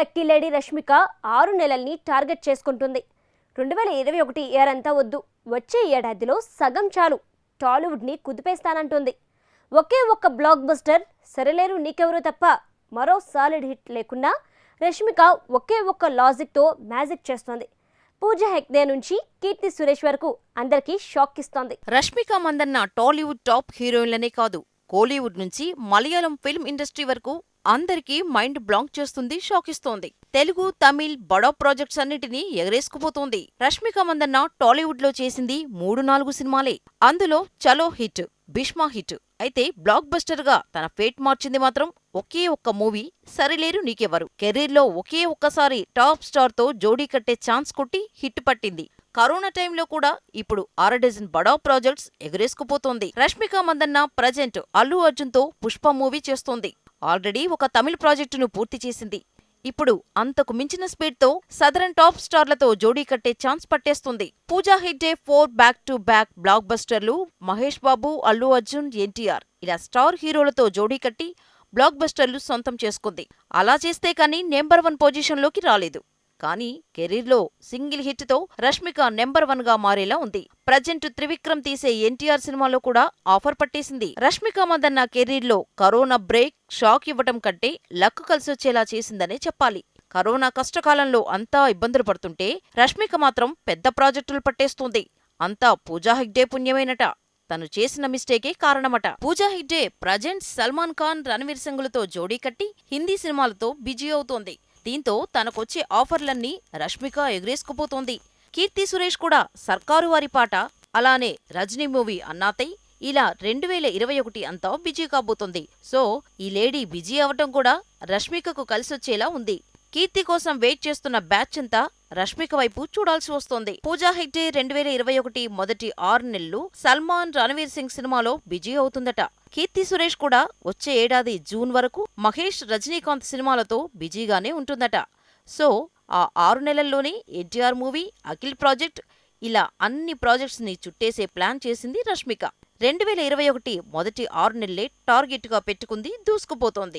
Lucky lady Rashmika ఆరు నెలల్ని target చేసుకుంటుంది. రెండు వేల ఇరవై ఒకటి ఇయర్ అంతా వద్దు. వచ్చే ఏడాదిలో సగం చాలు టాలీవుడ్ని కుదిపేస్తానంటుంది. ఒకే ఒక్క బ్లాక్ బస్టర్ సరిలేరు నీకెవరు తప్ప మరో సాలిడ్ హిట్ లేకున్నా రష్మిక ఒకే ఒక్క లాజిక్తో మ్యాజిక్ చేస్తోంది. పూజ హెగ్డే నుంచి కీర్తి సురేష్ వరకు అందరికీ షాక్ ఇస్తోంది. రష్మిక మందన్న టాలీవుడ్ టాప్ హీరోయిన్లనే కాదు కోలీవుడ్ నుంచి మలయాళం ఫిల్మ్ ఇండస్ట్రీ వరకు అందరికీ మైండ్ బ్లాంక్ చేస్తుంది షాకిస్తోంది. తెలుగు తమిళ్ బడా ప్రాజెక్ట్స్ అన్నిటినీ ఎగరేసుకుపోతోంది. రష్మిక మందన్న టాలీవుడ్లో చేసింది మూడు నాలుగు సినిమాలే. అందులో చలో హిట్ భీష్మా హిట్. అయితే బ్లాక్ బస్టర్గా తన ఫేట్ మార్చింది మాత్రం ఒకే ఒక్క మూవీ సరిలేరు నీకెవరు కెరీర్లో ఒకే ఒక్కసారి టాప్ స్టార్తో జోడీ కట్టే ఛాన్స్ కొట్టి హిట్ పట్టింది. కరోనా టైంలో కూడా ఇప్పుడు అర డజన్ బడా ప్రాజెక్ట్స్ ఎగరేసుకుపోతోంది. రష్మిక మందన్న ప్రజెంట్ అల్లు అర్జున్తో పుష్ప మూవీ చేస్తోంది. ఆల్రెడీ ఒక తమిళ ప్రాజెక్టును పూర్తి చేసింది. ఇప్పుడు అంతకు మించిన స్పీడ్తో సదరన్ టాప్ స్టార్లతో జోడీ కట్టే ఛాన్స్ పట్టేస్తుంది. Pooja Hegde four back to back black బస్టర్లు మహేష్ బాబు అల్లు అర్జున్ ఎన్టీఆర్ ఇలా స్టార్ హీరోలతో జోడీ కట్టి బ్లాక్ బస్టర్లు సొంతం చేసుకుంది. అలా చేస్తే కానీ నెంబర్ వన్ పొజిషన్లోకి రాలేదు. కానీ కెరీర్లో సింగిల్ హిట్తో రష్మిక నెంబర్ వన్గా మారేలా ఉంది. ప్రజెంట్ త్రివిక్రమ్ తీసే ఎన్టీఆర్ సినిమాలో కూడా ఆఫర్ పట్టేసింది. రష్మిక మందన్న కెరీర్లో కరోనా బ్రేక్ షాక్ ఇవ్వటం కంటే లక్ కలిసొచ్చేలా చేసిందనే చెప్పాలి. కరోనా కష్టకాలంలో అంతా ఇబ్బందులు పడుతుంటే రష్మిక మాత్రం పెద్ద ప్రాజెక్టులు పట్టేస్తుంది. అంతా పూజా హెగ్డే పుణ్యమేనట. తను చేసిన మిస్టేకే కారణమట. పూజా హెగ్డే ప్రజెంట్ సల్మాన్ ఖాన్ రణవీర్ సింగులతో జోడీ కట్టి హిందీ సినిమాలతో బిజీ అవుతోంది. దీంతో తనకొచ్చే ఆఫర్లన్నీ రష్మిక ఎగరేసుకుపోతోంది. కీర్తి సురేష్ కూడా సర్కారు వారి పాట అలానే రజనీ మూవీ అన్నాతై ఇలా రెండు వేల ఇరవై ఒకటి అంతా బిజీ కాబోతుంది. సో ఈ లేడీ బిజీ అవటం కూడా రష్మికకు కలిసొచ్చేలా ఉంది. కీర్తి కోసం వెయిట్ చేస్తున్న బ్యాచ్ అంతా రష్మిక వైపు చూడాల్సి వస్తోంది. పూజా హెగ్డే రెండు వేల ఇరవై ఒకటి మొదటి ఆరు నెలలు సల్మాన్ రణవీర్ సింగ్ సినిమాలో బిజీ అవుతుందట. కీర్తి సురేష్ కూడా వచ్చే ఏడాది జూన్ వరకు మహేష్ రజనీకాంత్ సినిమాలతో బిజీగానే ఉంటుందట. సో ఆ ఆరు నెలల్లోనే ఎన్టీఆర్ మూవీ అఖిల్ ప్రాజెక్ట్ ఇలా అన్ని ప్రాజెక్ట్స్ని చుట్టేసే ప్లాన్ చేసింది రష్మిక. రెండు వేల ఇరవై ఒకటి మొదటి ఆరు నెలలే టార్గెట్గా పెట్టుకుంది దూసుకుపోతోంది.